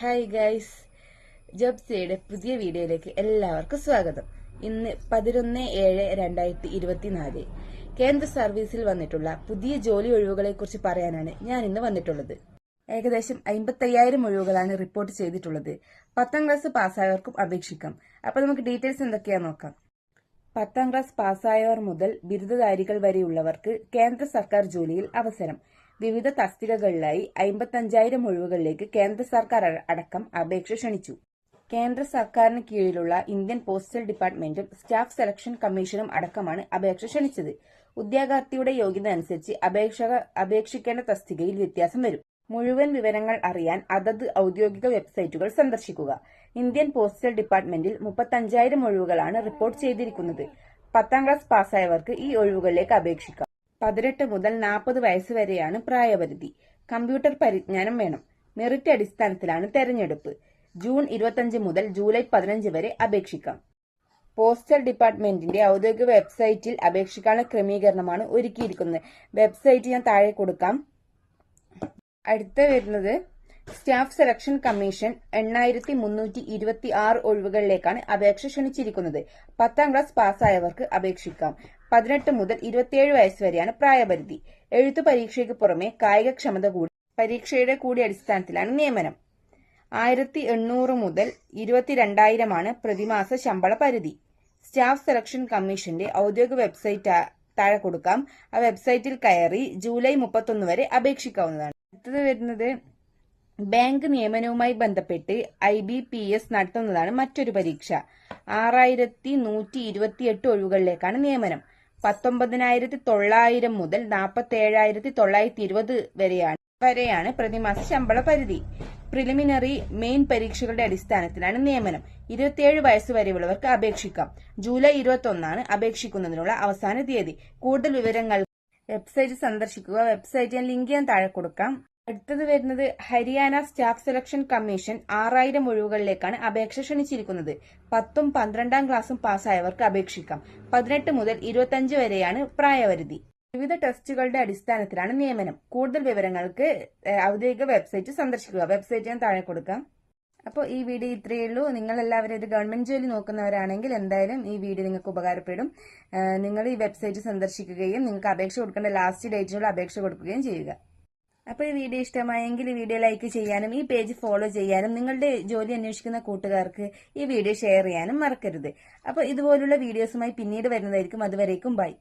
Hi guys ജോബ്സിയുടെ പുതിയ വീഡിയോയിലേക്ക് എല്ലാവർക്കും സ്വാഗതം. ഇന്ന് പതിനൊന്ന് ഏഴ് രണ്ടായിരത്തി ഇരുപത്തിനാല്. കേന്ദ്ര സർവീസിൽ വന്നിട്ടുള്ള പുതിയ ജോലി ഒഴിവുകളെ കുറിച്ച് പറയാനാണ് ഞാൻ ഇന്ന് വന്നിട്ടുള്ളത്. ഏകദേശം അമ്പത്തയ്യായിരം ഒഴിവുകളാണ് റിപ്പോർട്ട് ചെയ്തിട്ടുള്ളത്. പത്താം ക്ലാസ് പാസ്സായവർക്കും അപേക്ഷിക്കാം. അപ്പൊ നമുക്ക് ഡീറ്റെയിൽസ് എന്തൊക്കെയാ നോക്കാം. പത്താം ക്ലാസ് പാസ്സായവർ മുതൽ ബിരുദധാരികൾ വരെയുള്ളവർക്ക് കേന്ദ്ര സർക്കാർ ജോലിയിൽ അവസരം. വിവിധ തസ്തികകളിലായി അമ്പത്തഞ്ചായിരം ഒഴിവുകളിലേക്ക് കേന്ദ്ര സർക്കാർ അടക്കം അപേക്ഷ ക്ഷണിച്ചു. കേന്ദ്ര സർക്കാരിന് കീഴിലുള്ള ഇന്ത്യൻ പോസ്റ്റൽ ഡിപ്പാർട്ട്മെന്റും സ്റ്റാഫ് സെലക്ഷൻ കമ്മീഷനും അടക്കമാണ് അപേക്ഷ ക്ഷണിച്ചത്. ഉദ്യോഗാർത്ഥിയുടെ യോഗ്യത അനുസരിച്ച് അപേക്ഷക അപേക്ഷിക്കേണ്ട തസ്തികയിൽ വ്യത്യാസം വരും. മുഴുവൻ വിവരങ്ങൾ അറിയാൻ അതത് ഔദ്യോഗിക വെബ്സൈറ്റുകൾ സന്ദർശിക്കുക. ഇന്ത്യൻ പോസ്റ്റൽ ഡിപ്പാർട്ട്മെന്റിൽ മുപ്പത്തഞ്ചായിരം ഒഴിവുകളാണ് റിപ്പോർട്ട് ചെയ്തിരിക്കുന്നത്. പത്താം ക്ലാസ് പാസ്സായവർക്ക് ഈ ഒഴിവുകളിലേക്ക് അപേക്ഷിക്കാം. പതിനെട്ട് മുതൽ നാൽപ്പത് വയസ്സ് വരെയാണ് പ്രായപരിധി. കമ്പ്യൂട്ടർ പരിജ്ഞാനം വേണം. മെറിറ്റ് അടിസ്ഥാനത്തിലാണ് തെരഞ്ഞെടുപ്പ്. ജൂൺ ഇരുപത്തഞ്ച് മുതൽ ജൂലൈ പതിനഞ്ച് വരെ അപേക്ഷിക്കാം. പോസ്റ്റൽ ഡിപ്പാർട്ട്മെന്റിന്റെ ഔദ്യോഗിക വെബ്സൈറ്റിൽ അപേക്ഷിക്കാനുള്ള ക്രമീകരണമാണ് ഒരുക്കിയിരിക്കുന്നത്. വെബ്സൈറ്റ് ഞാൻ താഴെ കൊടുക്കാം. അടുത്ത വരുന്നത് സ്റ്റാഫ് സെലക്ഷൻ കമ്മീഷൻ എണ്ണായിരത്തി മുന്നൂറ്റി ഇരുപത്തി ആറ് ഒഴിവുകളിലേക്കാണ് അപേക്ഷ ക്ഷണിച്ചിരിക്കുന്നത്. പത്താം ക്ലാസ് പാസ്സായവർക്ക് അപേക്ഷിക്കാം. പതിനെട്ട് മുതൽ ഇരുപത്തിയേഴ് വയസ്സ് വരെയാണ് പ്രായപരിധി. എഴുത്തു പരീക്ഷയ്ക്ക് പുറമെ കായികക്ഷമത കൂടി പരീക്ഷയുടെ കൂടി അടിസ്ഥാനത്തിലാണ് നിയമനം. ആയിരത്തി എണ്ണൂറ് മുതൽ ഇരുപത്തിരണ്ടായിരമാണ് പ്രതിമാസ ശമ്പള പരിധി. സ്റ്റാഫ് സെലക്ഷൻ കമ്മീഷന്റെ ഔദ്യോഗിക വെബ്സൈറ്റ് താഴെ കൊടുക്കാം. ആ വെബ്സൈറ്റിൽ കയറി ജൂലൈ മുപ്പത്തൊന്ന് വരെ അപേക്ഷിക്കാവുന്നതാണ്. അടുത്തത് വരുന്നത് ബാങ്ക് നിയമനവുമായി ബന്ധപ്പെട്ട് ഐ ബി പി എസ് നടത്തുന്നതാണ് മറ്റൊരു പരീക്ഷ. ആറായിരത്തി നൂറ്റി ഇരുപത്തിയെട്ട് ഒഴിവുകളിലേക്കാണ് നിയമനം. പത്തൊമ്പതിനായിരത്തി തൊള്ളായിരം മുതൽ നാൽപ്പത്തി ഏഴായിരത്തി തൊള്ളായിരത്തി ഇരുപത് വരെയാണ് വരെയാണ് പ്രതിമാസ ശമ്പള പരിധി. പ്രിലിമിനറി മെയിൻ പരീക്ഷകളുടെ അടിസ്ഥാനത്തിലാണ് നിയമനം. ഇരുപത്തിയേഴ് വയസ്സ് വരെയുള്ളവർക്ക് അപേക്ഷിക്കാം. ജൂലൈ ഇരുപത്തി ഒന്നാണ് അപേക്ഷിക്കുന്നതിനുള്ള അവസാന തീയതി. കൂടുതൽ വിവരങ്ങൾ വെബ്സൈറ്റ് സന്ദർശിക്കുക. വെബ്സൈറ്റിന് ലിങ്ക് ഞാൻ താഴെ കൊടുക്കാം. അടുത്തത് വരുന്നത് ഹരിയാന സ്റ്റാഫ് സെലക്ഷൻ കമ്മീഷൻ ആറായിരം ഒഴിവുകളിലേക്കാണ് അപേക്ഷ ക്ഷണിച്ചിരിക്കുന്നത്. പത്തും പന്ത്രണ്ടാം ക്ലാസ്സും പാസ്സായവർക്ക് അപേക്ഷിക്കാം. പതിനെട്ട് മുതൽ ഇരുപത്തഞ്ച് വരെയാണ് പ്രായപരിധി. വിവിധ ടെസ്റ്റുകളുടെ അടിസ്ഥാനത്തിലാണ് നിയമനം. കൂടുതൽ വിവരങ്ങൾക്ക് ഔദ്യോഗിക വെബ്സൈറ്റ് സന്ദർശിക്കുക. വെബ്സൈറ്റ് ഞാൻ താഴെ കൊടുക്കാം. അപ്പോൾ ഈ വീഡിയോ ഇത്രയേ ഉള്ളൂ. നിങ്ങൾ എല്ലാവരും ഒരു ഗവൺമെന്റ് ജോലി നോക്കുന്നവരാണെങ്കിൽ എന്തായാലും ഈ വീഡിയോ നിങ്ങൾക്ക് ഉപകാരപ്പെടും. നിങ്ങൾ ഈ വെബ്സൈറ്റ് സന്ദർശിക്കുകയും നിങ്ങൾക്ക് അപേക്ഷ കൊടുക്കേണ്ട ലാസ്റ്റ് ഡേറ്റിനുള്ള അപേക്ഷ കൊടുക്കുകയും ചെയ്യുക. അപ്പോൾ ഈ വീഡിയോ ഇഷ്ടമായെങ്കിൽ വീഡിയോ ലൈക്ക് ചെയ്യാനും ഈ പേജ് ഫോളോ ചെയ്യാനും നിങ്ങളുടെ ജോലി അന്വേഷിക്കുന്ന കൂട്ടുകാർക്ക് ഈ വീഡിയോ ഷെയർ ചെയ്യാനും മറക്കരുത്. അപ്പോൾ ഇതുപോലുള്ള വീഡിയോസുമായി പിന്നീട് വരുന്നതായിരിക്കും. അതുവരേക്കും ബൈ